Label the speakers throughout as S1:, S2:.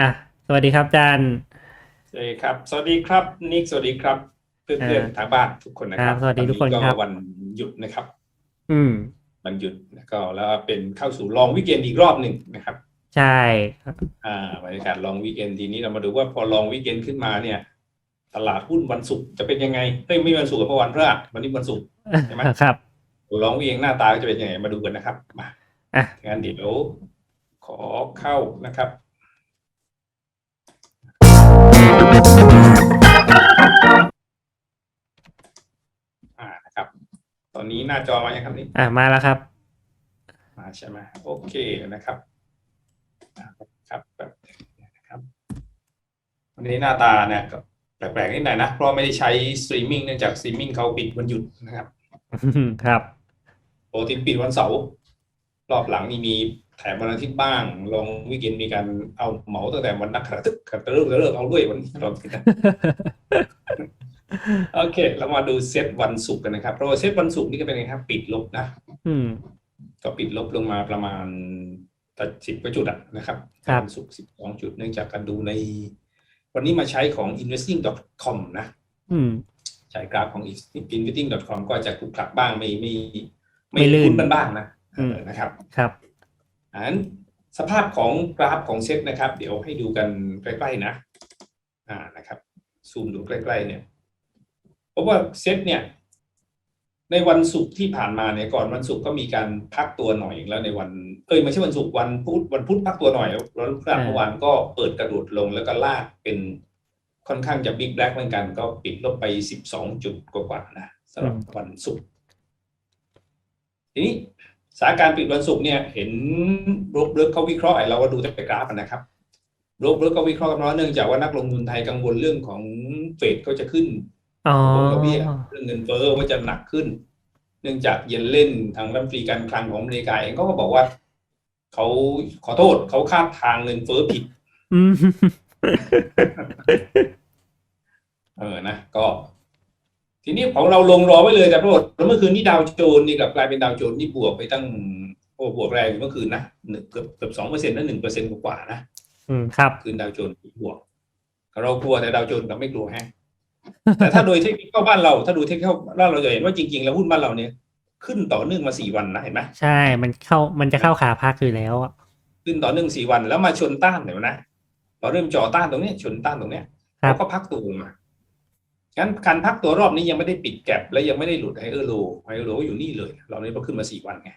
S1: อะสวัสดีครับอาจารย์
S2: สวัสดีครับ สวัสดีครับนิกสวัสดีครับ เพื่อน
S1: อ่า
S2: ๆทางบ้านทุกคนนะค
S1: ครั
S2: รับบ
S1: สวัสดีทุกคน
S2: วั
S1: ครับ
S2: วันหยุดนะครับ
S1: อืม
S2: วันหยุดแล้วก็แล้วเป็นเข้าสู่ลองวิกเอนอีกรอบหนึ่งนะครับ
S1: ใช่ครับ
S2: อ่าบรรยากาศลองวิกเอนทีนี้เรามาดูว่าพอลองวิกเอนขึ้นมาเนี่ย ตลาดหุ้นวันศุกร์จะเป็นยังไงเฮ้ยไม่วันศุกร์เพราะวันพฤหัสวันนี้วันศุกร์ใช่ไหม
S1: ครับ
S2: ลองวิกเอนหน้าตาจะเป็นยังไงมาดูกันนะครับมา
S1: อะ
S2: งั้นเดี๋ยวขอเข้านะครับ อ่านะครับ ตอนนี้หน้าจอมายังครับนี่
S1: อะมาแล้วครับ
S2: มาใช่ไหมโอเคนะครับอ่าครับแบบนะครับวันนี้หน้าตาเนี่ยก็แปลกๆนิดหน่อยนะเพราะไม่ได้ใช้สตรีมมิ่งเนื่องจากสตรีมมิ่งเขาปิดวันหยุดนะครับ
S1: ครับ
S2: ปกติปิดวันเสาร์รอบหลังนี่มี แถมวันอาทิตย์บ้างลองวิกเอนมีการเอาเหมาตั้งแต่วันนักขัตฤกษ์ขัตฤกษ์เลิกเอาด้วยวันนี้เราคิดนะโอเค เรามาดูเซตวันศุกร์กันนะครับเพราะว่าเซตวันศุกร์นี่ก็เป็นไงครับปิดลบนะ
S1: อืม
S2: ก็ปิดลบลงมาประมาณสิบกว่าจุดอะนะครับ
S1: ครับ
S2: วันศุกร์สิบสองจุดเนื่องจากการดูใน วันนี้มาใช้ของ investing.com นะ
S1: อืม
S2: ใช้กราฟของ investing.com ก็จะคลุกคลักบ้างไม่ไม่
S1: ไม่ลื่น
S2: คุ้นบ้างนะ
S1: อืม
S2: เออนะครับ
S1: ครับ
S2: อันนั้นสภาพของกราฟของเซตนะครับ เดี๋ยวให้ดูกันใกล้ๆนะ อ่านะครับ ซูมดูใกล้ๆเนี่ยเพราะว่าเซตเนี่ย ในวันศุกร์ที่ผ่านมาเนี่ยก่อนวันศุกร์ก็มีการพักตัวหน่อยแล้วในวันเอ้ยไม่ใช่วันศุกร์วันพุธวันพุธพักตัวหน่อยแล้ววันพฤหัส
S1: อ่า
S2: เมื่อวานก็เปิดกระโดดลงแล้วก็ลากเป็นค่อนข้างจะบิ๊กแบล็กเหมือนกัน ก็ปิดลบไปสิบสองจุดกว่าๆนะสำหรับวันศุกร์ทีนี้ สถานการณ์ปิดวันศุกร์เนี่ยเห็นโรบเบิร์กเขาวิเคราะห์ไอ้เราก็ดูแต่กราฟอะนะครับโรบเบิร์กเขาวิเคราะห์กันว่าเนื่องจากว่านักลงทุนไทยกังวลเรื่องของเฟดก็จะขึ้น
S1: อ๋อ
S2: ดอกเบี้ยเรื่องเงินเฟ้อว่าจะหนักขึ้น เนื่องจากเย็นเล่นทางรัฐมนตรีการคลังของอเมริกาเองเขาก็บอกว่าเขาขอโทษเขาคาดทางเงินเฟ้อผิด
S1: อืม
S2: เออนะ ก็ ทีนี้ของเราลงรอไว้เลยแต่ปรากฏแล้วเมื่อคืนนี้ดาวโจนส์นี่กลับกลายเป็นดาวโจนส์นี่บวกไปตั้งโอ้บวกแรงอยู่เมื่อคืนนะหนึ่งเกือบเกือบสองเปอร์เซ็นต์นะหนึ่งเปอร์เซ็นต์กว่าๆนะ
S1: อืมครับ
S2: คืนดาวโจนส์บวก เรากลัวแต่ดาวโจนส์เราไม่กลัวแฮะแต่ถ้าโดยเทคนิคเข้าบ้านเราถ้าดูเทคนิคเข้าบ้านเราจะเห็นว่าจริงๆแล้วหุ้นบ้านเราเนี่ยขึ้นต่อเนื่องมาสี่วันนะเห็นไหม
S1: ใช่ มันเข้ามันจะเข้าขาพักอยู่แล้วอะ
S2: ขึ้นต่อเนื่องสี่วันแล้วมาชนต้านเห็นไหมนะพอเริ่มจ่อต้านตรงเนี้ยชนต้านตรงเนี้ย
S1: ครั
S2: แล้
S1: บ
S2: วก็พักตัวลงมา งั้นการพักตัวรอบนี้ยังไม่ได้ปิดแก็บและยังไม่ได้หลุดไฮเออร์โลไฮเออร์โลก็อยู่นี่เลยเราเนี่ยเราขึ้นมาสี่วันไง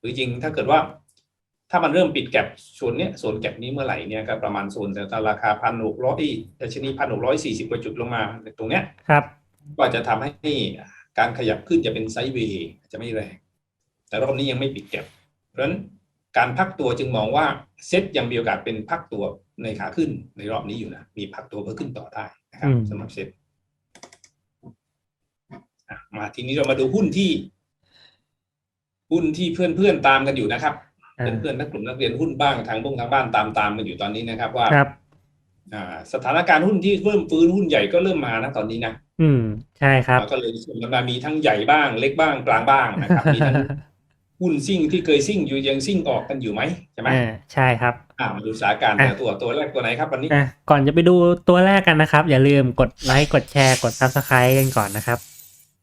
S2: หรือจริงถ้าเกิดว่า ถ้ามันเริ่มปิดแก็บโซนเนี้ยโซนแก็บนี้เมื่อไหร่เนี่ยก็ประมาณโซนแต่ราคาพันหกร้อยดัชนีพันหกร้อยสี่สิบกว่าจุดลงมาตรงเนี้ย
S1: ครับ
S2: ก็จะทำให้การขยับขึ้นจะเป็นไซด์เวย์จะไม่แรง แต่รอบนี้ยังไม่ปิดแก็บ เพราะฉะนั้นการพักตัวจึงมองว่าเซ็ตยังมีโอกาสเป็นพักตัวในขาขึ้นในรอบนี้อยู่นะ มีพักตัวเพื่อขึ้นต่อได้นะครับ
S1: อืม
S2: สำหรับเซ็ตอะ มาทีนี้เรามาดูหุ้นที่หุ้นที่เพื่อนๆตามกันอยู่นะครับ
S1: อ่า
S2: เพื่อนๆนักกลุ่มนักเรียนหุ้นบ้างทางบ้งทางบ้านตามตามกันอยู่ตอนนี้นะครับว่า
S1: ครับ
S2: อ่าสถานการณ์หุ้นที่เริ่มฟื้นหุ้นใหญ่ก็เริ่มมานะตอนนี้นะ
S1: อืมใช่ครับ
S2: แล้วก็เลยส่วนมามีทั้งใหญ่บ้าง เล็กบ้างกลางบ้างนะครับมีทั้งหุ้นซิ่งที่เคยซิ่งอยู่ยังซิ่งออกกันอยู่ไหมใช่ไหม
S1: อ่าใช่ครับ
S2: อ่ามาดูสถานการณ์
S1: อะ
S2: แต่ตัวตัวแรกตัวไหนครับวันนี้
S1: อะก่อนจะไปดูตัวแรกกันนะครับ อย่าลืมกดไลค์กดแชร์กด subscribe กันก่อนนะครับ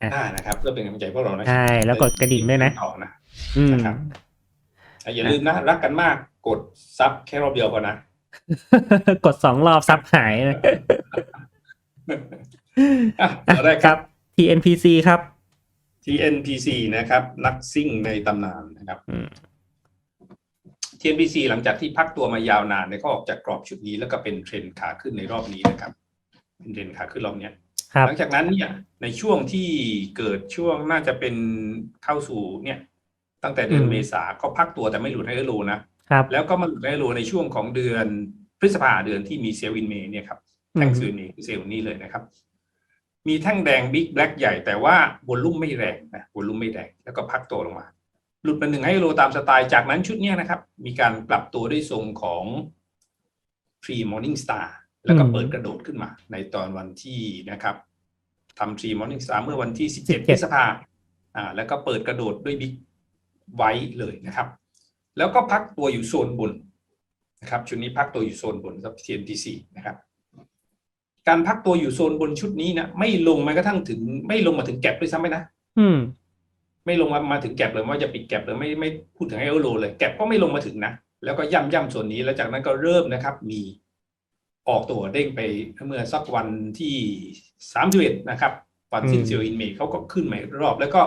S2: อ่านะครับเพื่อเป็นกำลังใจพวกเรานะ
S1: ใช่แล้วกดกระดิ่งด้วยนะ
S2: ต่อนะ
S1: อืม
S2: นะครับอะอย่าลืมนะ รักกันมากกดซับแค่รอบเดียวพอนะ
S1: กดสองรอบซับหายนะ
S2: อะตัวแรก
S1: ค
S2: ค
S1: รั
S2: รับบ
S1: TNPC ครับ
S2: TNPC นะครับ นักซิ่งในตำนานนะครับ
S1: อืม
S2: TNPC หลังจากที่พักตัวมายาวนานเนี่ยก็ออกจากกรอบชุดนี้แล้วก็เป็นเทรนด์ขาขึ้นในรอบนี้นะครับ เป็นเทรนด์ขาขึ้นรอบเนี้ย
S1: ครับ
S2: หลังจากนั้นเนี่ยในช่วงที่เกิดช่วงน่าจะเป็นเข้าสู่เนี่ย ตั้งแต่เดือน
S1: อืม
S2: เมษาก็พักตัวแต่ไม่หลุดไฮเออร์โลนะครับแล้วก็มาหลุดไฮเออร์โลในช่วงของเดือนพฤษภาเดือนที่มีเซลล์อินเมย์เนี่ยครับแท่งเซลล์นี้เซลล์นี้เลยนะครับ มีแท่งแดงบิ๊กแบล็กใหญ่แต่ว่าวอลลุ่มไม่แรงนะวอลลุ่มไม่แรงแล้วก็พักตัวลงมา หลุดมาหนึ่งไฮเออร์โลตามสไตล์จากนั้นชุดเนี้ยนะครับ มีการปรับตัวด้วยทรงของ Pre Morning Star แล้วก็
S1: อืม
S2: เปิดกระโดดขึ้นมา ในตอนวันที่นะครับทำ Pre Morning Star เมื่อวันที่17
S1: 17
S2: พฤษภาอ่าแล้วก็เปิดกระโดดด้วยบิ๊กไว้เลยนะครับ แล้วก็พักตัวอยู่โซนบนนะครับชุดนี้พักตัวอยู่โซนบนครับ TNPC นะครับการพักตัวอยู่โซนบนชุดนี้นะไม่ลงแม้กระทั่งถึง ไม่ลงมาถึงแก็บด้วยซ้ำไปนะ
S1: อืม
S2: ไม่ลงมามาถึงแก็บเลยว่าจะปิดแก็บเลยไม่ไม่พูดถึงไอโอโลเลยแก็บก็ไม่ลงมาถึงนะแล้วก็ย่ำย่ำส่วนนี้แล้วจากนั้นก็เริ่มนะครับ มี ออกตัวเด้งไปเมื่อสักวันที่สามสิบเอ็ดนะครับวันสิ้น
S1: อืม
S2: เซลล์อินเมย์เขาก็ขึ้นมาอีกรอบ แล้วก็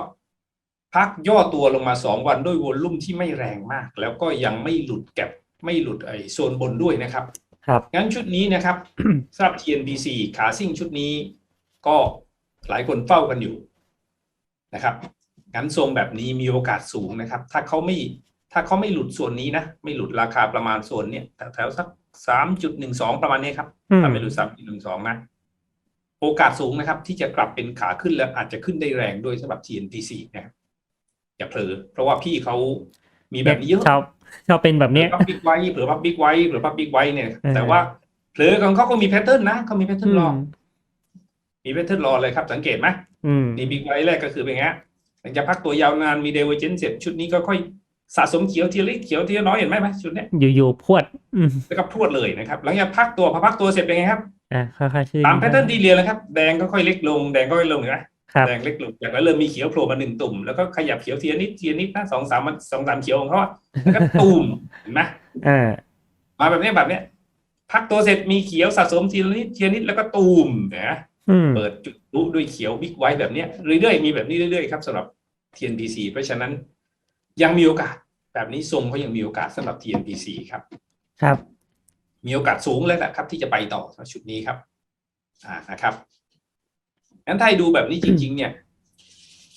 S2: พักย่อตัวลงมาสองวันด้วยวอลลุ่มที่ไม่แรงมาก แล้วก็ยังไม่หลุดแก็บไม่หลุดไอโซนบนด้วยนะครับ
S1: ครับ
S2: งั้นชุดนี้นะครับสำหรับ TNBC ขาซิ่งชุดนี้ก็หลายคนเฝ้ากันอยู่นะครับงั้นทรงแบบนี้มีโอกาสสูงนะครับ ถ้าเขาไม่ถ้าเขาไม่หลุดส่วนนี้นะ ไม่หลุดราคาประมาณโซนเนี้ยแถวๆสัก สามจุดหนึ่งสองประมาณนี้ครับ
S1: อืม
S2: ถ้าไม่หลุดสามจุดหนึ่งสองนะ โอกาสสูงนะครับ ที่จะกลับเป็นขาขึ้นแล้วอาจจะขึ้นได้แรงด้วยสำหรับ TNBC นะครับอย่าเผลอเพราะว่าพี่เขามีแบบนี้เยอะ
S1: ชอบชอบเป็นแบบเนี้ย
S2: พับบิ๊กไว้เผื่อพับบิ๊กไว้เผื่อพับบิ๊กไว้เนี่ย
S1: เออ
S2: แต่ว่าเผลอของเขาก็มีแพทเทิร์นนะเขามีแพทเทิ
S1: อื
S2: ร์นรอ
S1: ม
S2: มีแพทเทิร์นรอเลยครับ สังเกตไหม
S1: อืม
S2: นี่บิ๊กไว้แรกก็คือเป็นไงฮะหลังจากพักตัวยาวนานมีเดเวอร์เจนเสร็จชุดนี้ก็ค่อย สะสมเขียวทีละเล็กเขียวทีละน้อยเห็นไหมไหมชุดเนี้ย
S1: อยู่ๆพวดอืม
S2: แล้วก็พรวดเลยนะครับ หลังจากพักตัวพอพักตัวเสร็จเป็นไงครับ
S1: อะค่อยๆชื่อ
S2: ตามแพทเทิร์นที่เรียนเลยครับ แดงก็ค่อยเล็กลงแดงก็ค่อยลงเห็นไหม
S1: ครับ
S2: แดงเล็กลงจากนั้นเริ่มมีเขียวโผล่มาหนึ่งตุ่มแล้วก็ขยับเขียวทีละนิดทีละนิดนะสองสามมันสองสามเขียวของเขาอะแล้วก็ตุ่มเห็นไหม
S1: อ่า
S2: มาแบบนี้แบบเนี้ยพักตัวเสร็จมีเขียวสะสมทีละนิดทีละนิดแล้วก็ตูมนะ
S1: อืม
S2: เปิดจุดรู้ด้วยเขียวบิ๊กไว้แบบเนี้ยเรื่อยๆมีแบบนี้เรื่อยๆครับสำหรับ TNPC เพราะฉะนั้น ยังมีโอกาส แบบนี้ทรงเขายังมีโอกาสสำหรับ TNPC ครับ
S1: ครับ
S2: มีโอกาสสูงเลยแหละครับ ที่จะไปต่อสำหรับชุดนี้ครับ อ่านะครับงั้นถ้าให้ดูแบบนี้จริง ๆ เนี่ย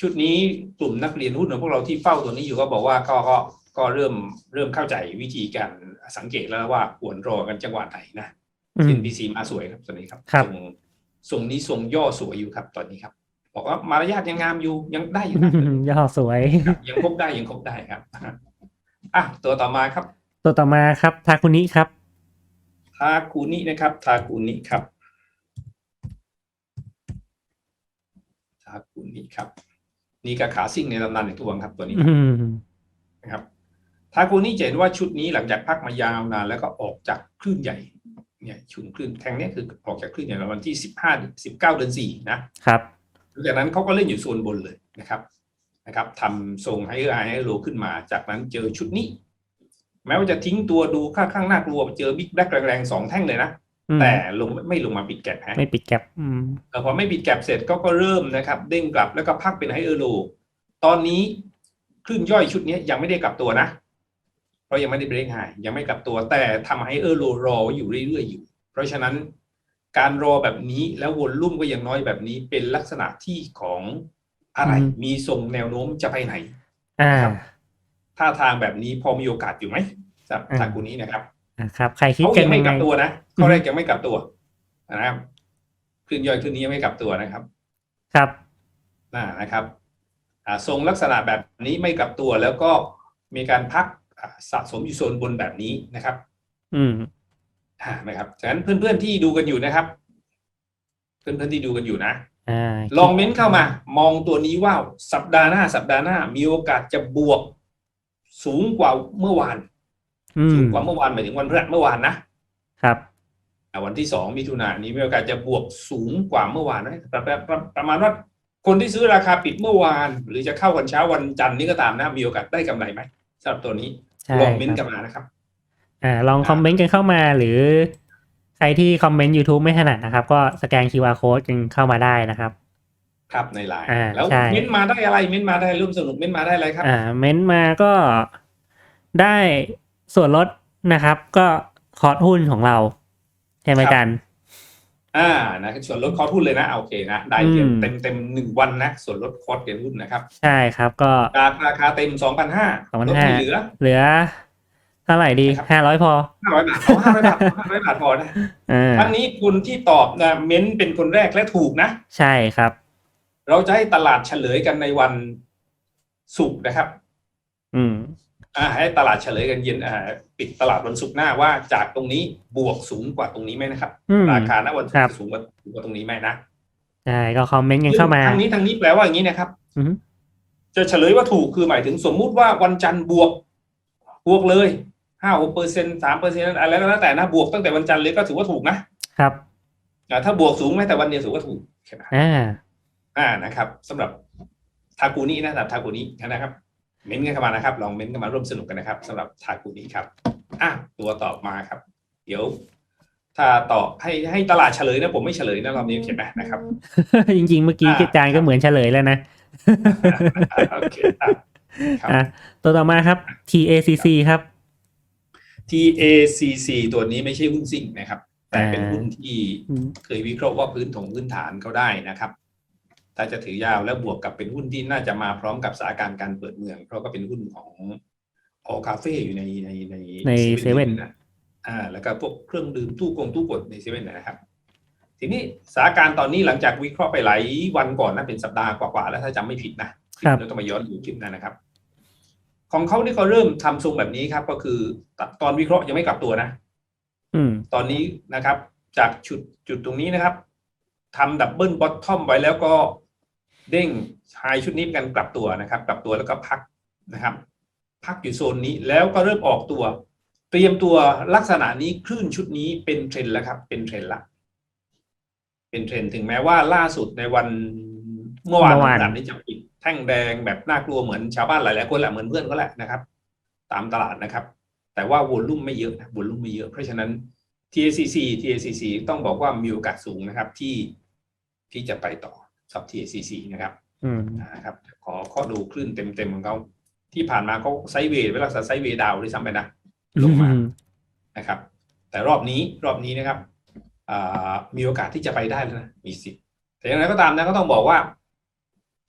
S2: ชุดนี้กลุ่มนักเรียนหุ้นของพวกเราที่เฝ้าตัวนี้อยู่ก็บอกว่าก็ก็ก็เริ่มเริ่มเข้าใจวิธีการสังเกตแล้วว่าควรรอกันจังหวะไหนนะ
S1: อืม
S2: TNPC มาสวยครับตอนนี้ครับ
S1: ครับ
S2: ทรงทรงนี้ทรงย่อสวยอยู่ครับตอนนี้ครับ บอกว่ามารยาทยังงามอยู่ยังได้อยู่นะ
S1: ย่อสวย
S2: ครับยังครบได้ยังครบได้ครับอะตัวต่อมาครับ
S1: ตัวต่อมาครับ ทาคุนิครับ
S2: ทากูนินะครับ ทากูนิครับ ทากูนิครับ นี่ก็ขาซิ่งในตำนานในตัวครับตัวนี้ครับ
S1: อืม
S2: นะครับทากูนี่จะเห็นว่าชุดนี้หลังจากพักมายาวนานแล้วก็ออกจากคลื่นใหญ่เนี่ยชุนคลื่นแทงเนี้ยคือออกจากคลื่นใหญ่ในวันที่สิบห้าสิบเก้าเดือนสี่นะครับ หลังจากนั้นเขาก็เล่นอยู่โซนบนเลยนะครับนะครับทำทรงให้เอไอให้โลขึ้นมา จากนั้นเจอชุดนี้ แม้ว่าจะทิ้งตัวดูข้างข้างน่ากลัวเจอบิ๊กแบล็กแรงๆสองแท่งเลยนะ
S1: อืม
S2: แต่ลงไม่ลงมาปิดแกลบฮะ
S1: ไม่ปิดแก็บอืม
S2: แต่พอไม่ปิดแก็บเสร็จก็ก็เริ่มนะครับ เด้งกลับแล้วก็พักเป็นไฮเออร์โล ตอนนี้คลื่นย่อยชุดนี้ยังไม่ได้กลับตัวนะ เพราะยังไม่ได้เบรกไฮยังไม่กลับตัวแต่ทำไฮเออร์โลรออยู่เรื่อยๆอยู่ เพราะฉะนั้น การรอแบบนี้แล้ววนลุ่มก็ยังน้อยแบบนี้เป็นลักษณะที่ของอะไร มีทรงแนวโน้มจะไปไหน
S1: อ่า
S2: ครับท่าทางแบบนี้พอมีโอกาสอยู่ไหมสำหรับ
S1: อ่า
S2: ทางกูนี้นะครับ
S1: อะครับ ใครคิด
S2: เขา
S1: กัน
S2: ยังไม่
S1: ยัง
S2: ก
S1: ไง
S2: ลับตัวนะข้อแรกยังไม่กลับตัวนะครับคลื่นย่อยคลื่นนี้ยังไม่กลับตัวนะครับ
S1: ครับ
S2: น่านะครับอ่าทรงลักษณะแบบนี้ไม่กลับตัวแล้วก็มีการพักอ่าสะสมอยู่โซนบนแบบนี้นะครับ
S1: อืม
S2: อ่า นะครับฉะนั้นเพื่อนๆที่ดูกันอยู่นะครับ เพื่อนๆที่ดูกันอยู่นะ
S1: อ่า
S2: ลองเม้นเข้ามามองตัวนี้ว่าสัปดาห์หน้า สัปดาห์หน้า มีโอกาสจะบวกสูงกว่าเมื่อวาน
S1: อื
S2: สู
S1: ม
S2: งกว่าเมื่อวานหมายถึงวันพฤหัสเมื่อวานนะครับอ่าวันที่สองมิถุนายนนี้มีโอกาสจะบวกสูงกว่าเมื่อวานนะประประประประมาณว่าคนที่ซื้อราคาปิดเมื่อวาน หรือจะเข้าวันเช้าวันจันทร์นี่ก็ตามนะ มีโอกาสได้กำไรไหมสำหรับตัวนี้
S1: ใช่
S2: ลองเม้น
S1: ค
S2: ต์
S1: รับ
S2: กันมานะครับ
S1: อ่าลองคอมเมนต์กันเข้ามาหรือใครที่คอมเมนต์ YouTube ไม่ถนัดนะครับ ก็สแกน QR code กันเข้ามาได้นะครับ
S2: ครับในไลน์
S1: อ่า
S2: แล้ว
S1: ใช่
S2: เม้นต์มาได้อะไรเม้นต์มาได้ร่วมสนุกเม้นต์มาได้อะไรครับ
S1: อ่าเม้นต์มาก็ได้ส่วนลดนะครับ ก็คอร์สหุ้นของเรา ใช่ไหม
S2: ครับ
S1: กัน
S2: อ่านะส่วนลดคอร์สหุ้นเลยนะอ่าโอเคนะได้
S1: อืม
S2: เต็มเต็มหนึ่งวันนะส่วนลดคอร์สเรียนหุ้นนะครับ
S1: ใช่ครับก็
S2: ราคาราคาเต็มสองพันห้าลด
S1: 2,500
S2: ไม่เหลือ
S1: เหลือ เท่าไหร่ดี
S2: ครับ
S1: ห้าร้อยพอ
S2: ห้าร้อยบาทเอาห้าร้อยบาทห้าร้อยบาทพอนะ
S1: อ่า
S2: ทั้งนี้คุณที่ตอบนะเม้นต์เป็นคนแรกและถูกนะ
S1: ใช่ครับ
S2: เราจะให้ตลาดเฉลยกันในวันศุกร์นะครับ
S1: อืม
S2: อ่าให้ตลาดเฉลยกันเย็นอ่าปิดตลาดวันศุกร์หน้าว่าจากตรงนี้บวกสูงกว่าตรงนี้ไหมนะครับ
S1: อืม
S2: ราคาณวันศุก
S1: ครับ
S2: ร์สูงกว่าสูงกว่าตรงนี้ไหมนะ
S1: ใช่ก็คอมเมนต์กันเข้ามา
S2: ทางนี้ทางนี้แปลว่าอย่างนี้นะครับ
S1: อือฮึ
S2: จะเฉลยว่าถูกคือหมายถึงสมมุติว่าวันจันทร์บวกบวกเลย ห้าหกเปอร์เซ็นสามเปอร์เซ็นอะไรก็แล้วแต่นะบวกตั้งแต่วันจันทร์เลยก็ถือว่าถูกนะครับอ่าถ้าบวกสูงแม้แต่วันเดียวถือว่าถูกใช่ไหม
S1: อ่า
S2: อ่านะครับสำหรับทากูนี่นะสำหรับทากูนี่นะครับ เม้นต์กันเข้ามานะครับ ลองเม้นต์กันมาร่วมสนุกกันนะครับสำหรับทากูนี่ครับอะตัวตอบมาครับ เดี๋ยว ถ้าตอบให้ให้ตลาดเฉลยนะ ผมไม่เฉลยนะรอบนี้เห็นไหมนะครับ
S1: จริงๆ เมื่อกี้
S2: อ่า
S1: อาจารย์ก็เหมือนเฉลยแล้วนะ
S2: อะโอเคอะครับ
S1: อะตัวต่อมาครับ TACC ครับ
S2: TACC ตัวนี้ไม่ใช่หุ้นซิ่งนะครับ แต่เป็น
S1: อ่า
S2: หุ้นที่
S1: อืม
S2: เคยวิเคราะห์ว่าพื้นถงพื้นฐานเขาได้นะครับ ถ้าจะถือยาวแล้วบวกกับเป็นหุ้นที่น่าจะมาพร้อมกับสถานการณ์การเปิดเมือง เพราะก็เป็นหุ้นของออคาเฟ่อยู่ในในใน
S1: ในเซเว่น
S2: นะอ่าแล้วก็พวกเครื่องดื่มตู้กงตู้กดในเซเว่นนะครับ ทีนี้สถานการณ์ตอนนี้หลังจากวิเคราะห์ไปหลายวันก่อนนะเป็นสัปดาห์กว่าๆแล้วถ้าจำไม่ผิดนะครับเราต้องมาย้อนดูคลิปนั้นนะครับ ของเขาที่เขาเริ่มทำทรงแบบนี้ครับ ก็คือตอนวิเคราะห์ยังไม่กลับตัวนะ
S1: อืม
S2: ตอนนี้นะครับ จากจุดจุดตรงนี้นะครับทำดับเบิลบอททอมไว้แล้วก็เด้งชายชุดนี้กันกลับตัวนะครับ กลับตัวแล้วก็พักนะครับ พักอยู่โซนนี้แล้วก็เริ่มออกตัว เตรียมตัวลักษณะนี้คลื่นชุดนี้เป็นเทรนด์แล้วครับ เป็นเทรนด์ละเป็นเทรนด์ถึงแม้ว่าล่าสุดในวันเมื่อวาน
S1: เมื่อวาน
S2: ตลาดนี้จะปิด แท่งแดงแบบน่ากลัวเหมือนชาวบ้านหลายๆคนแหละเหมือนเพื่อนก็แหละนะครับ ตามตลาดนะครับ แต่ว่าวอลลุ่มไม่เยอะนะวอลลุ่มไม่เยอะ เพราะฉะนั้น TACC TACC ต้องบอกว่ามีโอกาสสูงนะครับ ที่ที่จะไปต่อสับ TACC นะครับ
S1: อืม
S2: นะครับขอข้อดูคลื่นเต็มๆของเขาที่ผ่านมาเขาไซด์เวย์เวลาไซด์เวย์ดาวด้วยซ้ำไปนะลงมานะครับ แต่รอบนี้รอบนี้นะครับอ่ามีโอกาสที่จะไปได้แล้วนะมีสิทธิ์แต่อย่างไรก็ตามนะก็ต้องบอกว่า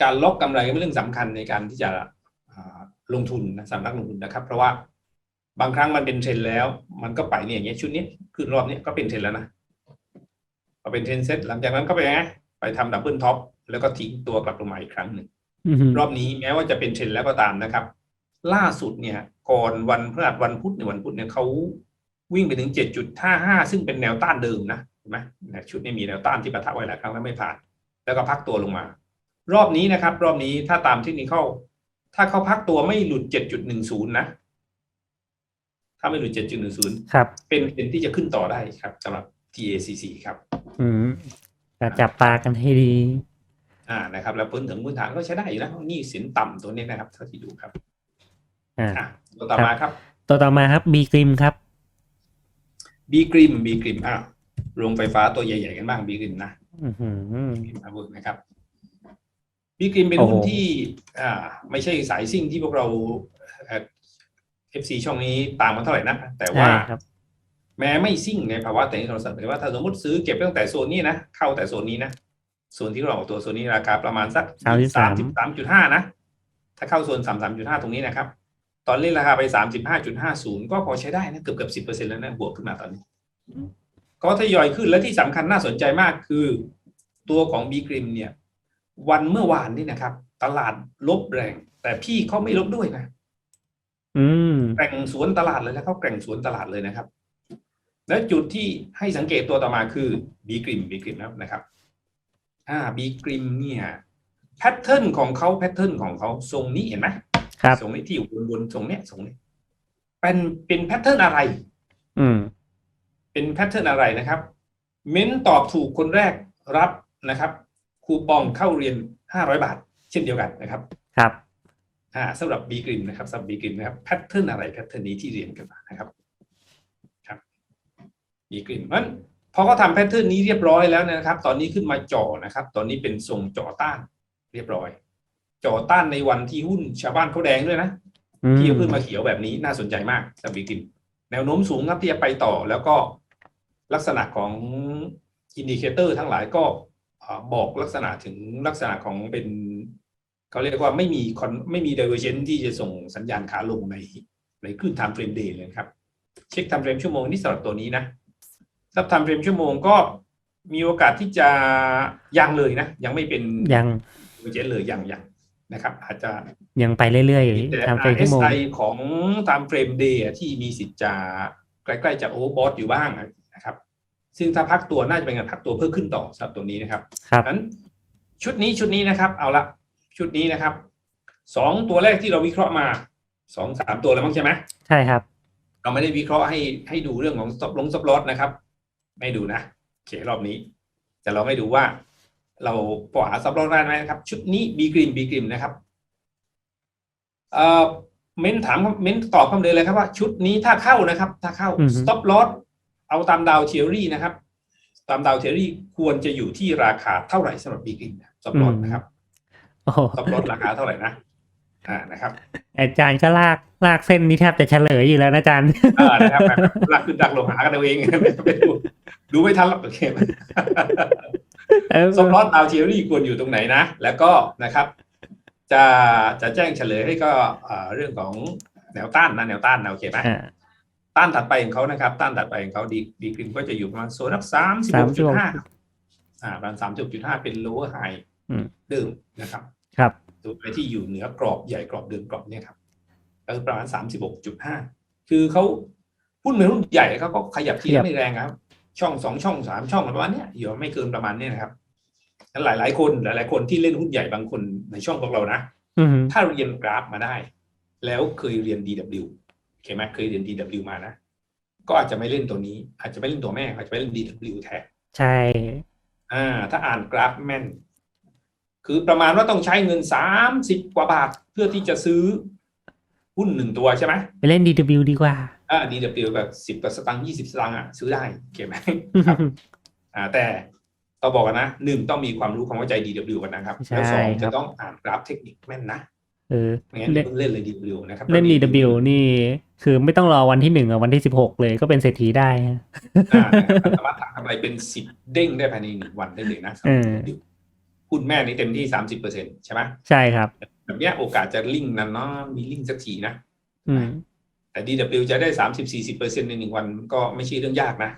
S2: การล็อกกำไรเป็นเรื่องสำคัญในการที่จะอ่าลงทุนนะสำหรับนักลงทุนนะครับ เพราะว่าบางครั้งมันเป็นเทรนด์แล้ว มันก็ไปเนี่ยอย่างเงี้ยชุดนี้ขึ้นรอบนี้ก็เป็นเทรนด์แล้วนะพอเป็นเทรนด์เซ็ตหลังจากนั้นก็ไปไงไปทำดับเบิลท็อปแล้วก็ทิ้งตัวกลับลงมาอีกครั้งหนึ่ง
S1: อืม
S2: รอบนี้แม้ว่าจะเป็นเทรนด์แล้วก็ตามนะครับ ล่าสุดเนี่ย ก่อนวันพฤหัสวันพุธในยวันพุธเนี่ยเขาวิ่งไปถึง7.55ซึ่งเป็นแนวต้านเดิมนะเห็นไหมเนี่ยชุดนี้มีแนวต้านที่ปะทะไว้หลายครั้งแล้วไม่ผ่าน แล้วก็พักตัวลงมา รอบนี้นะครับ รอบนี้ถ้าตามเทคนิคเข้าถ้าเขาพักตัวไม่หลุด 7.10 นะ ถ้าไม่หลุด 7.10
S1: ครับ
S2: เป็นเป็นที่จะขึ้นต่อได้ครับสำหรับ TACC ครับ
S1: อืมก็จับตากันให้ดี
S2: อ่านะครับ แล้วพื้นถึงพื้นฐานก็ใช้ได้อยู่นะหนี่สินต่ำตัวนี้นะครับเท่าที่ดูครับ
S1: อ่า
S2: อะตัวต่อมาครับ
S1: ตัวต่อมาครับ B กริมครับ
S2: บีกริมบีกริมอะโรงไฟฟ้าตัวใหญ่ๆกันบ้างบีกริมนะ
S1: อือหือ
S2: บีกริมอาวุธนะครับ บีกริมเป็น
S1: โอ้โห
S2: หุ้นที่อ่าไม่ใช่สายซิ่งที่พวกเราเอฟซีช่องนี้ตามมาเท่าไหร่นะแต่ว่า
S1: ใช่ครับ
S2: แม้ไม่ซิ่งในภาวะแต่ที่เราเสนอว่าถ้าสมมติซื้อเก็บตั้งแต่โซนนี้นะเข้าแต่โซนนี้นะโซนที่เราออกตัวโซนนี้ราคาประมาณสัก
S1: สามสิบสาม
S2: สามจุดห้านะถ้าเข้าโซนสามสามจุดห้าตรงนี้นะครับ ตอนเล่นราคาไปสามสิบห้าจุดห้าศูนย์ก็พอใช้ได้นะเกือบเกือบสิบเปอร์เซ็นต์แล้วนะบวกขึ้นมาตอนนี้ ก็ทยอยขึ้นและที่สำคัญน่าสนใจมากคือ ตัวของบีกริมเนี่ย วันเมื่อวานนี่นะครับ ตลาดลบแรง แต่พี่เขาไม่ลบด้วยนะ
S1: อืม
S2: แกร่งสวนตลาดเลยนะเขาแกร่งสวนตลาดเลยนะครับ และจุดที่ให้สังเกตตัวต่อมาคือบีกริมบีกริมนะครับ อ่าบีกริมเนี่ยแพทเทิร์นของเขาแพทเทิร์นของเขาทรงนี้เห็นไหม
S1: ครับ
S2: ทรงนี้ที่อยู่บนๆทรงเนี้ยทรงนี้เป็นเป็นแพทเทิร์นอะไร
S1: อืม
S2: เป็นแพทเทิร์นอะไรนะครับ เม้นตอบถูกคนแรกรับนะครับ คูปองเข้าเรียน 500 บาท เช่นเดียวกันนะครับ
S1: ครับ
S2: อ่าสำหรับบีกริมนะครับสำหรับบีกริมนะครับแพทเทิร์นอะไรแพทเทิร์นนี้ที่เรียนกันมานะครับครับบีกริมเพราะฉะนั้นพอเขาทำแพทเทิร์นนี้เรียบร้อยแล้วนะครับ ตอนนี้ขึ้นมาจ่อนะครับ ตอนนี้เป็นทรงจ่อต้านเรียบร้อย จ่อต้านในวันที่หุ้นชาวบ้านเขาแดงด้วยนะ
S1: อืม
S2: ที่ขึ้นมาเขียวแบบนี้น่าสนใจมากสำหรับบีกิมแนวโน้มสูงครับที่จะไปต่อแล้วก็ลักษณะของอินดิเคเตอร์ทั้งหลายก็อ่า บอกลักษณะถึงลักษณะของเป็นเขาเรียกว่าไม่มีคอนไม่มี divergence ที่จะส่งสัญญาณขาลงในในคลื่น time frame day เลยครับ เช็ค time frame ชั่วโมงนี่สำหรับตัวนี้นะถ้า time frame ชั่วโมงก็มีโอกาสที่จะยังเลยนะ ยังไม่เป็น
S1: ยัง
S2: divergence เลยยังยังนะครับ อาจจะ
S1: ยังไปเรื่อย
S2: แต่
S1: ๆทำเป็นชั่วโมง
S2: RSI ของตามเฟรมเดย์ที่มีสิทธิ์จะใกล้ๆจะโอเวอร์บอทอยู่บ้างนะครับ ซึ่งถ้าพักตัวน่าจะเป็นการพักตัวเพื่อขึ้นต่อสำหรับตัวนี้นะครับ
S1: ครับ
S2: นั้นชุดนี้ชุดนี้นะครับ เอาละชุดนี้นะครับสองตัวแรกที่เราวิเคราะห์มาสองสามตัวแล้วมั้งใช่ไหม
S1: ใช่ครับ
S2: เราไม่ได้วิเคราะห์ให้ให้ดูเรื่องของ stop ลง stop loss นะครับ ไม่ดูนะโอเครอบนี้ แต่เราไม่ดูว่า เราพอหา stop loss ได้ไหมนะครับ ชุดนี้บีกริมบีกริมนะครับเอ่อเม้นถามเม้นตอบคำเลยเลยครับว่าชุดนี้ถ้าเข้านะครับ ถ้าเข้า
S1: อือฮึ
S2: stop loss เอาตามดาวเทอรี่นะครับ ตามดาวเทอรี่ควรจะอยู่ที่ราคาเท่าไหร่สำหรับบีกริม stop loss นะครับ
S1: โอ้โห
S2: stop loss ราคาเท่าไหร่นะอ่านะครับ
S1: อาจารย์ก็ลากลากเส้นนี้แทบจะเฉลยอยู่แล้วนะอาจารย์
S2: เออนะครับหลักคือดักลงหากันเอาเองไม่ดูดูไม่ทันหรอกโอเค
S1: เออ
S2: สมรสดาวเทียรี่ควรอยู่ตรงไหนนะ แล้วก็นะครับจะจะแจ้งเฉลยให้ก็เอ่อเรื่องของแนวต้านนะแนวต้านนะโอเคไหม
S1: อ่า
S2: ต้านถัดไปของเขานะครับ ต้านถัดไปของเขาดีดีกริมก็จะอยู่ประมาณโซนนักสามสิบหกจุดห้าอ่าประมาณสามสิบจุดห้าเป็น lower high
S1: อืม
S2: เดิมนะครับ
S1: ครับ
S2: ตัวไปที่อยู่เหนือกรอบใหญ่กรอบเดิมกรอบเนี่ยครับก็คือประมาณสามสิบหกจุดห้าคือเขาหุ้นเหมือนหุ้นใหญ่เขาก็ขยับที
S1: ขยั
S2: ละ
S1: บ
S2: ไม่แรงครับ ช่องสองช่องสามช่องประมาณเนี้ยอยู่ไม่เกินประมาณเนี้ยนะครับแล้วหลายหลายๆคนหลายหลายๆคนที่เล่นหุ้นใหญ่บางคนในช่องของเรานะ
S1: อืม
S2: ถ้าเรียนกราฟมาได้ แล้วเคยเรียน DW โอ เคไหมเคยเรียน DW มานะ ก็อาจจะไม่เล่นตัวนี้ อาจจะไม่เล่นตัวแม่ อาจจะไปเล่น DW แทน
S1: ใช่
S2: อ่า ถ้าอ่านกราฟแม่น คือประมาณว่าต้องใช้เงินสามสิบกว่าบาทเพื่อที่จะซื้อหุ้นหนึ่งตัวใช่ไหม
S1: ไปเล่น DW ดีกว่า
S2: อ่า DW แบบสิบสตางค์ยี่สิบสตางค์อะซื้อได้โอเคไหมครับอ่าแต่ต้องบอกกันนะหนึ่งต้องมีความรู้ความเข้าใจ DW กันนะครับ
S1: ใช่
S2: แล้วสอง
S1: ครั
S2: จะ
S1: บ
S2: ต้องอ่านกราฟเทคนิคแม่นนะ
S1: เออ
S2: ไม่งั้น
S1: เล่น
S2: เพิ่งเล่นเลย DW นะครับ
S1: เล่น DW นี่คือไม่ต้องรอวันที่หนึ่งกับวันที่สิบหกเลยก็เป็นเศรษฐีได้ฮะ
S2: อ่านะครับสามารถทำอะไรเป็นสิบเด้งได้ภายในหนึ่งวันได้เลยนะสำหรับ
S1: เออ
S2: DW หุ้นแม่นี่เต็มที่สามสิบเปอร์เซ็นใช่ไหม
S1: ใช่ครับ
S2: แบบเนี้ยโอกาสจะลิงก์นั้นเนาะมีลิงก์สักทีนะ
S1: อืม
S2: แต่ DW จะได้สามสิบสี่สิบเปอร์เซ็นในหนึ่งวันก็ไม่ใช่เรื่องยากนะ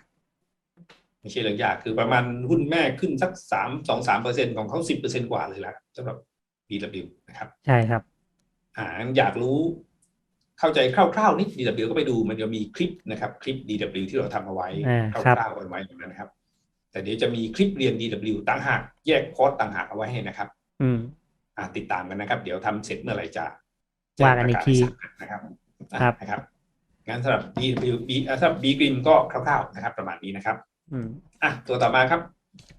S2: ไม่ใช่เรื่องยากคือประมาณหุ้นแม่ขึ้นสักสามสองสามเปอร์เซ็นของเขาสิบเปอร์เซ็นกว่าเลยละสำหรับ DW นะครับ
S1: ใช่ครับ
S2: อ่าอยากรู้เข้าใจคร่าวๆนิด DW ก็ไปดูมันจะมีคลิปนะครับ คลิป DW ที่เราทำเอาไว้
S1: อ่า
S2: ค
S1: ครับ
S2: ร่าวๆเอาไว้ตรงนั้นนะครับ แต่เดี๋ยวจะมีคลิปเรียน DW ต่างหากแยกคอร์สต่างหากเอาไว้ให้นะครับ
S1: อืม
S2: อ่าติดตามกันนะครับ เดี๋ยวทำเสร็จเมื่อไหร่จะ
S1: ว่ากันอีกที
S2: จะประาศให้ทราบนะครับอะ
S1: ครับ
S2: นะครับงั้นสำหรับ DW B อะสำหรับ B กริมก็คร่าวๆนะครับ ประมาณนี้นะครับ
S1: อืม
S2: อะตัวต่อมาครับ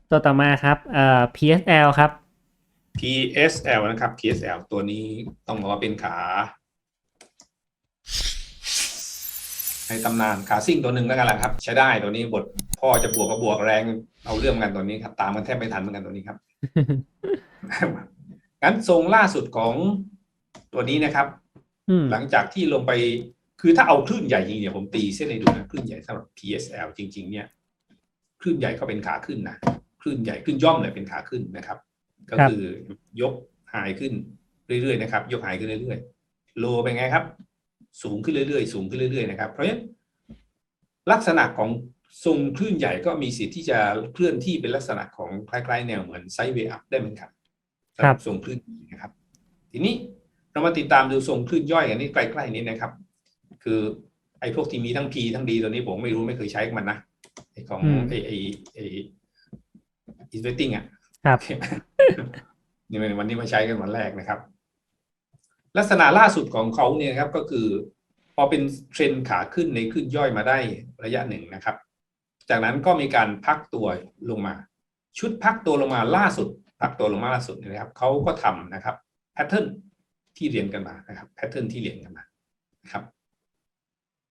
S1: ตัวต่อมาครับเอ่อ PSL ครับ
S2: PSL นะครับ PSL ตัวนี้ต้องบอกว่าเป็นขา ในตำนานขาซิ่งตัวหนึ่งแล้วกันแหละครับ ใช้ได้ตัวนี้บทพ่อจะบวกก็บวกแรงเอาเรื่องกันตัวนี้ครับ ตามกันแทบไม่ทันเหมือนกันตัวนี้ครับงั้นทรงล่าสุดของตัวนี้นะครับ
S1: อืม
S2: หลังจากที่ลงไปคือถ้าเอาคลื่นใหญ่จริงเนี่ยผมตีเส้นให้ดูนะคลื่นใหญ่สำหรับ PSL จริง ๆ เนี่ยคลื่นใหญ่ก็เป็นขาขึ้นนะคลื่นใหญ่คลื่นย่อมเลยเป็นขาขึ้นนะครับ ก็คือยกหายขึ้นเรื่อยๆนะครับ ยกหายขึ้นเรื่อยๆโลเป็นไงครับ สูงขึ้นเรื่อยๆ สูงขึ้นเรื่อยๆนะครับ เพราะฉะนั้นลักษณะของทรงคลื่นใหญ่ก็มีสิทธิ์ที่จะเคลื่อนที่เป็นลักษณะของคล้ายๆ แนวเหมือนไซด์เวย์อัพได้เหมือนกันสำหรับทรงคลื่นใหญ่นะครับ ทีนี้เรามาติดตามดูทรงคลื่นย่อยกันนี่ใกล้ๆนี้นะครับ คือไอ้พวกที่มีทั้ง P ทั้ง D ตัวนี้ผมไม่รู้ไม่เคยใช้มันนะไอ้ของ
S1: อืม
S2: ไอ้ไอ้ไอ้ investing อะ
S1: ครับ
S2: นี่เป็นวันนี้มาใช้กันวันแรกนะครับ ลักษณะล่าสุดของเขาเนี่ยครับก็คือ พอเป็นเทรนด์ขาขึ้นในขึ้นย่อยมาได้ระยะหนึ่งนะครับ จากนั้นก็มีการพักตัวลงมา ชุดพักตัวลงมาล่าสุด พักตัวลงมาล่าสุดเนยนะครับเขาก็ทำนะครับแพทเทิร์นที่เรียนกันมานะครับแพทเทิร์นที่เรียนกันมานะครับ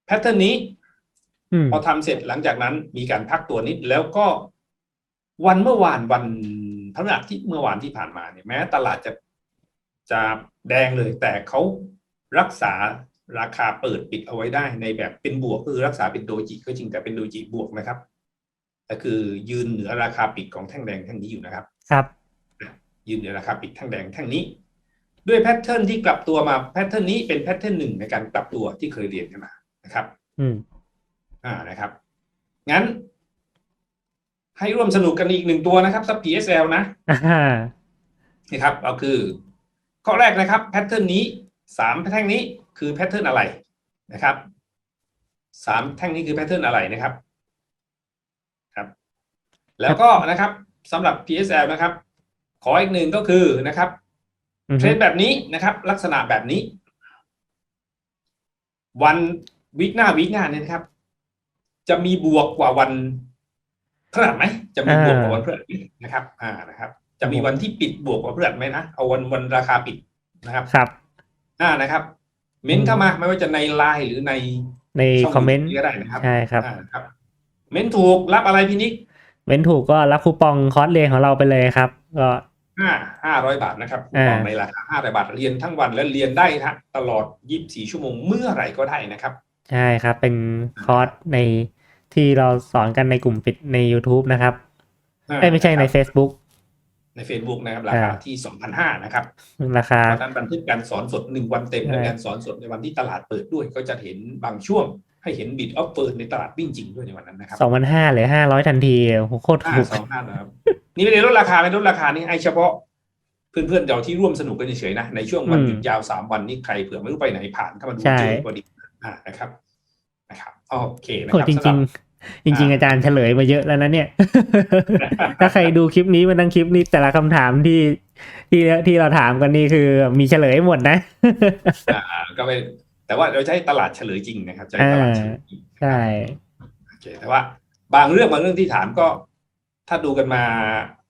S2: แพทเทิร์นนี้
S1: อืม
S2: พอทำเสร็จหลังจากนั้นมีการพักตัวนิดแล้วก็วันเมื่อวานวัน พฤหัสที่เมื่อวานที่ผ่านมาเนี่ยแม้ตลาดจะจะแดงเลย แต่เขารักษาราคาเปิดปิดเอาไว้ได้ในแบบเป็นบวกคือรักษาเป็นโดจิก็จริงแต่เป็นโดจิบวกนะครับแต่คือยืนเหนือราคาปิดของแท่งแดงแท่งนี้อยู่นะครับ
S1: ครับ
S2: ยืนเหนือราคาปิดแท่งแดงแท่งนี้ ด้วยแพทเทิร์นที่กลับตัวมาแพทเทิร์นนี้เป็นแพทเทิร์นหนึ่งในการกลับตัวที่เคยเรียนกันมานะครับ
S1: อืม
S2: อ่านะครับ งั้น ให้ร่วมสนุกกันอีกหนึ่งตัวนะครับซับ PSL นะ
S1: อ่า
S2: นี่ครับเอาคือ ข้อแรกนะครับแพทเทิร์นนี้สามแท่งนี้คือแพทเทิร์นอะไรนะครับสามแท่งนี้คือแพทเทิร์นอะไรนะครับ ครับ แล้วก็นะครับสำหรับ PSL นะครับ ขออีกหนึ่งก็คือนะครับ
S1: อืม
S2: เทรนด์แบบนี้นะครับ ลักษณะแบบนี้ วันวิกหน้าวิกหน้าเนี่ยนะครับ จะมีบวกกว่าวัน พฤหัสไหมจะมีบวกกว่าวันพฤหัสไหมนะครับ อ่านะครับ จะมีวันที่ปิดบวกกว่าพฤหัสไหมนะเอาวันวันราคาปิดนะครับ
S1: ครับ
S2: อ่านะครับ เม้นเข้ามาไม่ว่าจะในไลน์หรือใน
S1: ใน
S2: ช่ง
S1: คอมเมนต์
S2: ก็ได้นะครับ
S1: ใช่ครับ
S2: อ่าครับ เม้นถูกรับอะไรพี่นิก
S1: เว้นถูกก็รับคูปองคอร์สเรียนของเราไปเลยครับ ก็
S2: ห้าห้าร้อยบาทนะครับ
S1: อ่า
S2: บอกในราคาห้าร้อยบาทเรียนทั้งวันและเรียนได้ฮะตลอดยี่สิบสี่ชั่วโมงเมื่อไหร่ก็ได้นะครับ
S1: ใช่ครับ เป็นคอร์สใน ที่เราสอนกันในกลุ่มปิดใน YouTube นะครับ
S2: อ่า
S1: เอ้ยไม่ใช่ใน
S2: ครับ
S1: Facebook
S2: ใน Facebook นะครับ ราคา
S1: อ่า
S2: ที่สองพันห้านะครับ
S1: ราคา
S2: ตอนนั้นบันทึกการสอนสดหนึ่งวันเต็ม
S1: ใช่
S2: และการสอนสดในวันที่ตลาดเปิดด้วย ก็จะเห็นบางช่วงให้เห็นบิดออฟเฟิร์ในตลาดวิ่งจริงด้วยในวันนั้นนะครับ
S1: สองพันห้าหรือห้าร้อยทันทีโอ้โหโคตร
S2: ห้า
S1: ถูก
S2: สองห้านะครับ นี่ไม่ได้ลดราคาไม่ลดราคานี่ไอเฉพาะเพื่อนๆเราที่ร่วมสนุกกันเฉยๆนะ ในช่วงวันหยุดยาวสามวันนี้ใครเผื่อไม่รู้ไปไหนผ่านเข้ามาดู
S1: ใช่
S2: เจอพอดีอ่านะครับนะครับโอเคนะ
S1: โห
S2: ครับ
S1: จ
S2: สำห
S1: ริ
S2: บ
S1: งๆ จริง ๆ อาจารย์เฉลยมาเยอะแล้วนะเนี่ย ถ้าใครดูคลิปนี้มาทั้งคลิปนี้แต่ละคำถามที่ที่ที่เราถามกันนี่คือมีเฉลยหมดนะ
S2: อ่าก็ไม่แต่ว่าเราจะให้ตลาดเฉลยจริงนะครับจะให้ตลาดเฉลยจริง
S1: ใช่
S2: โอเคแต่ว่าบางเรื่องบางเรื่องที่ถามก็ ถ้าดูกันมา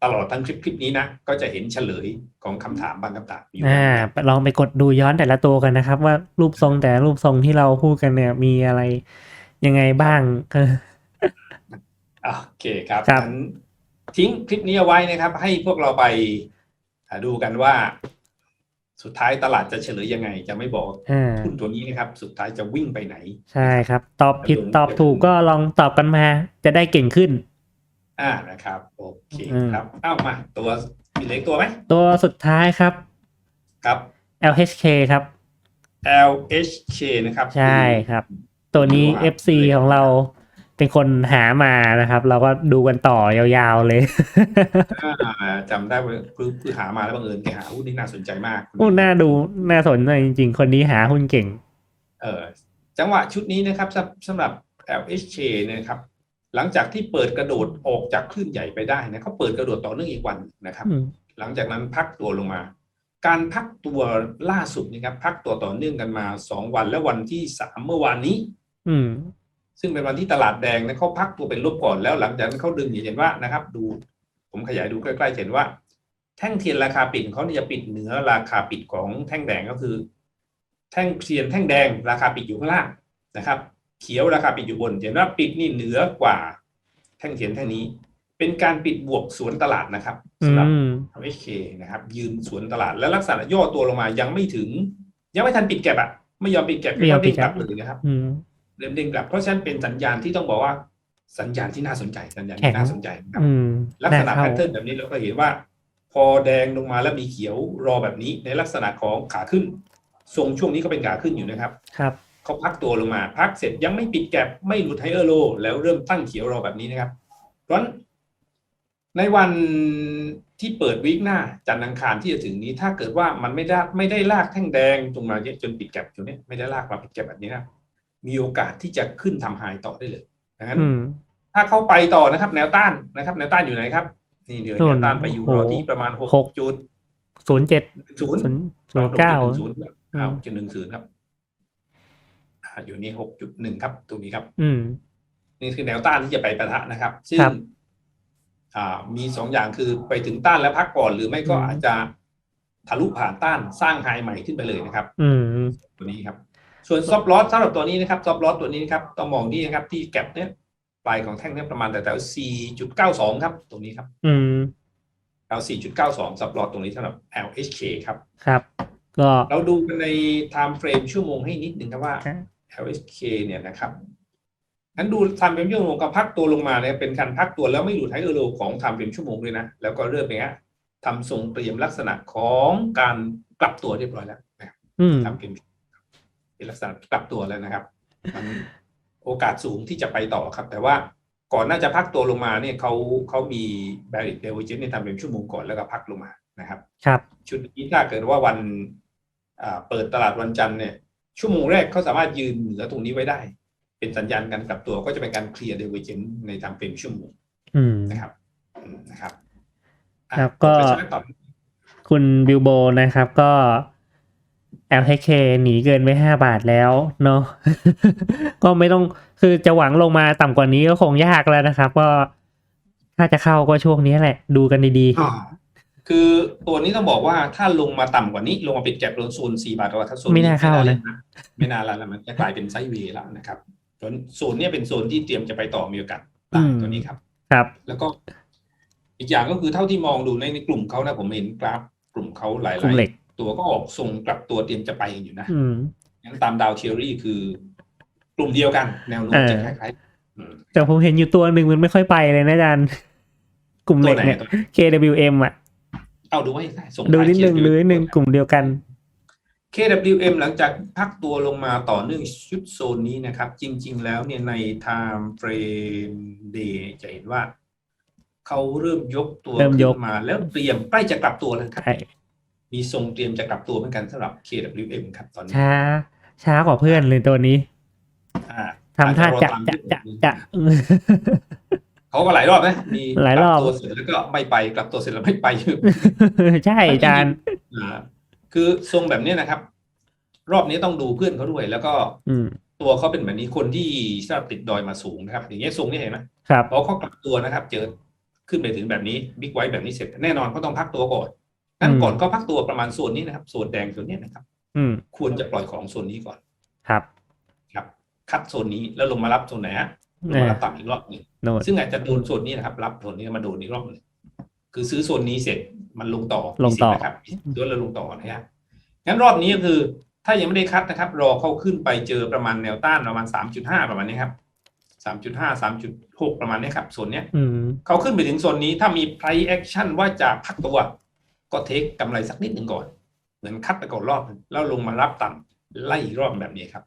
S2: ตลอดทั้งคลิปคลิปนี้นะก็จะเห็นเฉลยของคำถามบางคำถามอยู่
S1: อ่าลองไปกดดูย้อนแต่ละตัวกันนะครับ ว่ารูปทรงแต่ละรูปทรงที่เราพูดกันเนี่ยมีอะไรยังไงบ้างเออ
S2: โอเคครับ
S1: ครับ
S2: งั้นทิ้งคลิปนี้เอาไว้นะครับ ให้พวกเราไปหาดูกันว่า สุดท้ายตลาดจะเฉลยยังไง จะไม่บอก
S1: อ่า
S2: หุ้นตัวนี้นะครับ สุดท้ายจะวิ่งไปไหน
S1: ใช่ครับ ตอบผิดตอบถูกก็ลองตอบกันมา จะได้เก่งขึ้น
S2: อ่านะครับ โอเค
S1: อืม
S2: ครับเอ้ามา ตัวมีเล็กตัวไหม
S1: ตัวสุดท้ายครับ
S2: ครับ
S1: LHK ครับ
S2: LHK นะครับ
S1: ใช่ครับ ตัวนี้
S2: ดูครับ
S1: FC ของเรา เป็นคนหามานะครับ เราก็ดูกันต่อยาวๆเลย
S2: อ่าจำได้ว่าคือคือหามาแล้วบังเอิญแกหาหุ้นที่น่าสนใจมาก
S1: โอ้น่าดูน่าสนใจจริง ๆ คนนี้หาหุ้นเก่ง
S2: เออจังหวะชุดนี้นะครับสำสำหรับ LHK เนี่ยนะครับ หลังจากที่เปิดกระโดดออกจากคลื่นใหญ่ไปได้นะเขาเปิดกระโดดต่อเนื่องอีกวันนะครับ
S1: อืม
S2: หลังจากนั้นพักตัวลงมา การพักตัวล่าสุดนะครับ พักตัวต่อเนื่องกันมาสองวันและวันที่สามเมื่อวานนี้
S1: อืม
S2: ซึ่งเป็นวันที่ตลาดแดงนะเขาพักตัวเป็นลบก่อนแล้วหลังจากนั้นเขาดึงอย่างเห็นว่านะครับ ดู ผมขยายดูใกล้ๆจะเห็นว่า แท่งเทียนราคาปิดของเขาเนี่ยจะปิดเหนือราคาปิดของแท่งแดงก็คือ แท่งเทียนแท่งแดงราคาปิดอยู่ข้างล่างนะครับ เขียวราคาปิดอยู่บน เห็นว่าปิดนี่เหนือกว่า แท่งเทียนแท่งนี้ เป็นการปิดบวกสวนตลาดนะครับ
S1: อื
S2: สำหรับ
S1: ม
S2: HK นะครับ ยืนสวนตลาดและลักษณะย่อตัวลงมายังไม่ถึง ยังไม่ทันปิดแก็บอะไม่ยอมปิดแก็บ
S1: ไม่ยอมปิ
S2: เด้
S1: ด
S2: ง
S1: แก็
S2: ก
S1: บ
S2: ลับเลยนะครับ
S1: อืม
S2: เริ่มเด้งกลับ เพราะฉะนั้นเป็นสัญญาณที่ต้องบอกว่าสัญญาณที่น่าสนใจสัญญาณ
S1: แข็ง
S2: ที่น่าสนใจนะครับ
S1: อืม
S2: ลักษณะ
S1: เข้า
S2: แพทเทิร์นแบบนี้เราก็เห็นว่า พอแดงลงมาแล้วมีเขียวรอแบบนี้ในลักษณะของขาขึ้นทรงช่วงนี้ก็เป็นขาขึ้นอยู่นะครับ
S1: ครับ
S2: เขาพักตัวลงมา พักเสร็จยังไม่ปิดแก็บไม่หลุดไฮเออร์โล แล้วเริ่มตั้งเขียวรอแบบนี้นะครับเพราะฉะนั้นในวันที่เปิดวีคหน้าจันทร์อังคารที่จะถึงนี้ถ้าเกิดว่ามันไม่ได้ไม่ได้ลากแท่งแดงตรงมาเนี่ยจนปิดแก็บอยู่เนี่ยไม่ได้ลากมาปิดแก็บแบบนี้นะ มีโอกาสที่จะขึ้นทำไฮต่อได้เลยดังนั้น
S1: อืม
S2: ถ้าเข้าไปต่อนะครับ แนวต้านนะครับ แนวต้านอยู่ไหนครับ นี่เดี๋ยว
S1: ส่
S2: แน
S1: วน
S2: วต้านไปอยู่
S1: โอ้
S2: ร
S1: โห
S2: อที่ประมาณหก
S1: หก
S2: จุด
S1: ศูนย์เจ็ด
S2: ศูนย์
S1: ศูนย์ศูนย์เก้า
S2: ศูนย์
S1: อืม
S2: อ้าวจุดหนึ่งศูนย์ครับอ่าอยู่นี่หกจุดหนึ่งครับตรงนี้ครับ
S1: อืม
S2: นี่คือแนวต้านที่จะไปประทะนะครับ ซึ่ง
S1: ครับ
S2: อ่ามีสองอย่างคือไปถึงต้านแล้วพักก่อน หรือไม่ก็
S1: อืม
S2: อาจจะทะลุผ่านต้านสร้างไฮใหม่ขึ้นไปเลยนะครับ
S1: อืม
S2: ตัวนี้ครับ ส่วนซอฟลอสสำหรับตัวนี้นะครับซอฟลอสตัวนี้นะครับต้องมองที่นะครับที่แก็บเนี่ยปลายของแท่งเนี่ยประมาณแต่แถว4.92 ครับ ตรงนี้ครับ
S1: อืม
S2: เรา4.92ซับลอตตรงนี้สำหรับ LHK ครับ
S1: ครับ ก็
S2: เราดูกันใน time frame ชั่วโมงให้นิดนึงครับว่า
S1: ครับ
S2: LHK เนี่ยนะครับงั้นดู time frame ชั่วโมงกับพักตัวลงมาเนี่ยเป็นการพักตัวแล้วไม่หลุดไฮเออร์โลของ time frame ชั่วโมงด้วยนะ แล้วก็เริ่มเป็นไงทำทรงเตรียมลักษณะของการกลับตัวเรียบร้อยแล้วนะครับ
S1: อืม
S2: ทำเป็น เป็นลักษณะกลับตัวแล้วนะครับมันโอกาสสูงที่จะไปต่อครับ แต่ว่าก่อนน่าจะพักตัวลงมาเนี่ยเขาเขามี bearish divergence ในทำเป็นชั่วโมงก่อนแล้วก็พักลงมานะครับ
S1: ครับ
S2: ชุดนี้ถ้าเกิดว่าวันอ่าเปิดตลาดวันจันทร์เนี่ยชั่วโมงแรกเขาสามารถยืนเหนือตรงนี้ไว้ได้ เป็นสัญญาณการกลับตัวก็จะเป็นการเคลียร์เดเวอเจนในทางเป็นชั่วโมง
S1: อืม
S2: นะครับอืมนะครับอะ
S1: ครับก็
S2: เพราะฉะนั้นต่อ
S1: คุณบิลโบนะครับก็ LHK หนีเกินไปห้าบาทแล้วเนาะก็ไม่ต้องคือจะหวังลงมาต่ำกว่านี้ก็คงยากแล้วนะครับ ก็ถ้าจะเข้าก็ช่วงนี้แหละ ดูกันดี
S2: อ่าคือตัวนี้ต้องบอกว่าถ้าลงมาต่ำกว่านี้ ลงมาปิดแก็บลงโซนสี่บาทว่าถ้าโซน
S1: ไม่น่าเข้านะ
S2: ไม่น่าแล้วนะมันจะกลายเป็นไซด์เวย์แล้วนะครับส่วนโซนเนี้ยเป็นโซนที่เตรียมจะไปต่อมีโอกาส
S1: อืม
S2: ตัวนี้ครับ
S1: ๆครับ
S2: แล้วก็อีกอย่างก็คือเท่าที่มองดูในในกลุ่มเขานะผมเห็นกราฟกลุ่มเขาหลาย
S1: กลุ่มเหล็ก
S2: ๆ ตัวก็ออกทรงกลับตัวเตรียมจะไปอยู่นะ
S1: อืม
S2: งั้นตามดาวเทียรี่คือกลุ่มเดียวกัน แนวโน้ม
S1: เออ
S2: จะคล้ายๆอืม
S1: แต่ผมเห็นอยู่ตัวหนึ่งมันไม่ค่อยไปเลยนะอาจารย์กลุ่มเห
S2: ตั
S1: ล็
S2: ว
S1: ก
S2: ไหน
S1: เนี่ย
S2: ตัว
S1: KWM อะ
S2: เอาดูให้ได้ส่ง
S1: ดู
S2: ท้าย
S1: นิดนึง
S2: KWM
S1: ดูนิดนึงกลุ่มเดียวกัน
S2: KWM หลังจากพักตัวลงมาต่อเนื่องชุดโซนนี้นะครับ จริง ๆ แล้วเนี่ยใน time frame day จะเห็นว่า เขาเริ่มยกตัว
S1: เริ่มย
S2: ขึ้
S1: ก
S2: นมาแล้วเตรียมใกล้จะกลับตัวแล้วครับ
S1: ใช่
S2: มีทรงเตรียมจะกลับตัวเหมือนกันสำหรับ KWM ครับตอนนี้
S1: ช้า ช้ากว่าเพื่อนเลยตัวนี้
S2: อ่า
S1: ทำท่า
S2: อจ
S1: จะ
S2: รอตาม
S1: จะ
S2: ที่
S1: จะ
S2: ผม
S1: จะ
S2: เขาก็หลายรอบนะมี
S1: หลายรอบ
S2: กลัตัวเสร็จแล้วก็ไม่ไปกลับตัวเสร็จแล้วไม่ไป
S1: ใช่อาจารย์
S2: อ่าคือทรงแบบเนี้ยนะครับ รอบนี้ต้องดูเพื่อนเขาด้วย แล้วก็
S1: อืม
S2: ตัวเขาเป็นแบบนี้คนที่ทราบติดดอยมาสูงนะครับ อย่างเงี้ยทรงนี้เห็นไหม
S1: ครับ
S2: พอเขากลับตัวนะครับ เจอขึ้นไปถึงแบบนี้บิ๊กไว้แบบนี้เสร็จแน่นอนเขาต้องพักตัวก่อน งั้น
S1: อืม
S2: ก่อนก็พักตัวประมาณโซนนี้นะครับโซนแดงโซนเนี้ยนะครับ
S1: อืม
S2: ควรจะปล่อยของโซนนี้ก่อน
S1: ครับ
S2: ครับ คัดโซนนี้แล้วลงมารับโซนไหนฮะลงมารับต่ำอีกรอบหนึง
S1: โน่น
S2: ซึ่งอาจจะโดนโซนนี้นะครับ รับโซนนี้มาโดนอีกรอบหนึงคือซื้อโซนนี้เสร็จมันลงต่อ
S1: ลงต่อ
S2: มีสิทธิ์นะครับด้วยแล้วลงต่อนะฮะงั้นรอบนี้ก็คือ ถ้ายังไม่ได้คัดนะครับ รอเข้าขึ้นไปเจอประมาณแนวต้านประมาณสามจุดห้าประมาณนี้ครับสามจุดห้าสามจุดหกประมาณนี้ครับโซนเนี้ย
S1: อืม
S2: เขาขึ้นไปถึงโซนนี้ถ้ามี price action ว่าจะพักตัว ก็เทคกำไรสักนิดหนึ่งก่อน เหมือนคัดไปก่อนรอบหนึ่งแล้วลงมารับต่ำไล่อีกรอบแบบนี้ครับ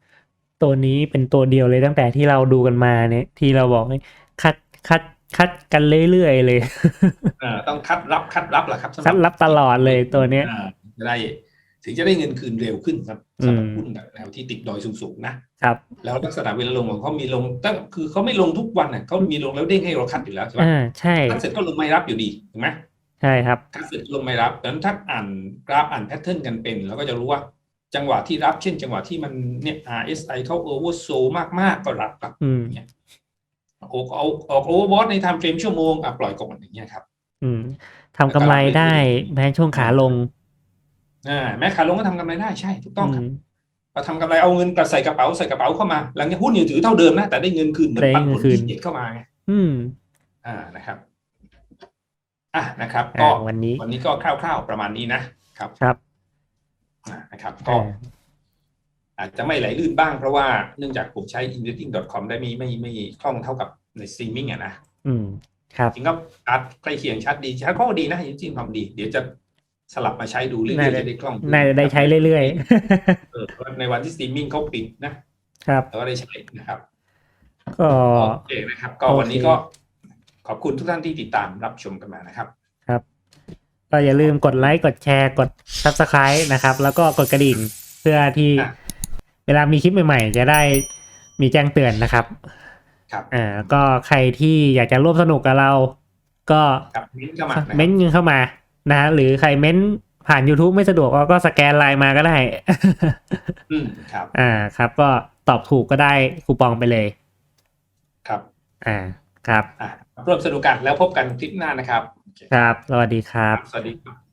S1: ตัวนี้เป็นตัวเดียวเลยตั้งแต่ที่เราดูกันมาเนี่ย ที่เราบอกให้คัดคัดคัดกันเรื่อยๆเลย
S2: อ่าต้องคัดรับคัดรับแหละครับสำห
S1: คัดรับตลอดเลยตัวเนี้ย
S2: อ่าจะได้ถึงจะได้เงินคืนเร็วขึ้นครับสำหรับ
S1: อืม
S2: หุ้นแบบแนวที่ติดดอยสูงๆนะครับ แล้วลักษณะเวลาลงของเขามีลงตั้งคือเขาไม่ลงทุกวันน่ะเขามีลงแล้วเด้งให้เราคัดอยู่แล้วใช่ไหม
S1: อ่าใช่
S2: คัดเสร็จก็ลงไม่รับอยู่ดีถูกไหม
S1: ใช่ครับ
S2: คัดเสร็จลงไม่รับดังนั้นถ้าอ่านกราฟอ่านแพทเทิร์นกันเป็นเราก็จะรู้ว่าจังหวะที่รับเช่น จังหวะที่มันเนี่ย RSI เข้า oversold มากๆ ก็รับครับ
S1: อืม
S2: ออกเอาออก overbought ใน time frame ชั่วโมงอะปล่อยก่อนอย่างเงี้ยครับ
S1: อืมทำกำไรได้แม้ช่วงขาลง
S2: อ่าแม้ขาลงก็ทำกำไรได้ใช่ถูกต้องครับ
S1: ม
S2: พอทำกำไรเอาเงินกระใส่กระเป๋าใส่กระเป๋าเข้ามาหลังจากหุ้นยังถือเท่าเดิมนะแต่ได้เงินคืนเหมือน
S1: ได้
S2: ปัน
S1: เงิ
S2: ผ
S1: น
S2: ล
S1: คืน
S2: ที่เด็ดเข้ามาไง
S1: อืม
S2: อ่านะครับ อะนะครับ
S1: อ่า
S2: ก็
S1: วันนี้
S2: วันนี้ก็คร่าว ๆ ประมาณนี้นะครับ
S1: ครับ
S2: อ่านะครับ ก็
S1: อ่า
S2: อาจจะไม่ไหลลื่นบ้างเพราะว่าเนื่องจากผมใช้ investing.com ได้ไม่ไม่ไม่คล่องเท่ากับใน streaming อะนะ
S1: อืมครับ
S2: จริงก็ชัดใกล้เคียงชัดดีชัดก็ดีนะจริงๆความดี เดี๋ยวจะสลับมาใช้ดูเรื่อย
S1: น่า
S2: ๆ
S1: จะ
S2: จะได้คล่องขึ้
S1: น่าจะได้ใช้เรื่อย
S2: เออเพราะในวันที่ streaming เขาปิดนะ
S1: ๆครับ
S2: เราก็ได้ใช้นะครับ
S1: ก็
S2: โอเคนะครับ ก็
S1: โอเค
S2: วันนี้ก็ ขอบคุณทุกท่านที่ติดตามรับชมกันมานะครับ
S1: ก็อย่าลืมกดไลค์กดแชร์กด subscribe นะครับ แล้วก็กดกระดิ่งเพื่อที่
S2: อะ
S1: เวลามีคลิปใหม่ๆ จะได้มีแจ้งเตือนนะครับ
S2: ครับ
S1: อ่าก็ใครที่อยากจะร่วมสนุกกับเรา ก็
S2: กับมิ้นท์เข้ามานะครับ
S1: เม้นต์เงินเข้ามานะหรือใครเม้นต์ผ่าน YouTube ไม่สะดวกก็สแกนไลน์มาก็ได้
S2: อืมครับ
S1: อ่าครับ ก็ตอบถูกก็ได้คูปองไปเลย
S2: ครับ
S1: อ่าครับ
S2: อะ ร่วมสนุกกันแล้วพบกันคลิปหน้านะครับโอเค
S1: ครับ สวัสดีครับ
S2: สวัสดีครับ